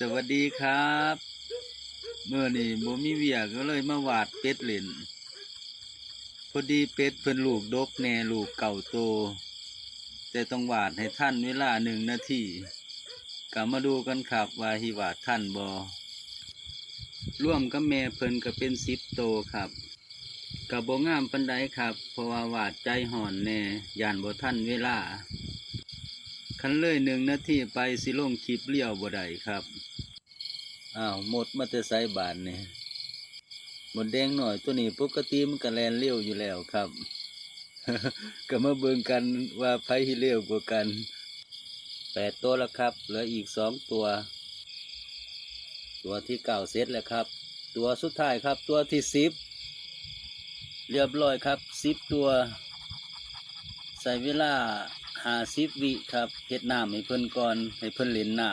สวัสดีครับเมื่อนี่บ่มีเวียกก็เลยมาวาดเป็ดเล่นพอดีเป็ดเพิ่นลูกดกแน่ลูกเก่าโต แต่ต้องวาดให้ท่านเวลาหนึ่งนาทีกลับมาดูกันครับว่าฮิวาดท่านบอร่วมกับแม่เพิ่นก็เป็นสิบโตครับกับบ่งามปันไดครับ เพราะว่าวาดใจห่อนแน่ย่านบ่ท่านเวลา คันเลยหนึ่งนาทีไปสิลงคลิปเลี้ยวบ่ได้ครับ อ้าวหมดมาแต่ไซบานเนี่ยหมดแดงหน่อยตัวนี้ปกติมันก็แลนเลี้ยวอยู่แล้วครับ ก็มาเบิ่งกันว่าไผที่เร็วกว่ากันแปดตัวแล้วครับ เหลืออีกสองตัว ตัวที่เก้าเซตแล้วครับ ตัวสุดท้ายครับตัวที่สิบเรียบร้อยครับสิบตัว ใส่เวลา หาสิบวิครับเฮ็ดน้ำให้เพิ่นก่อนให้เพิ่นเล่นน้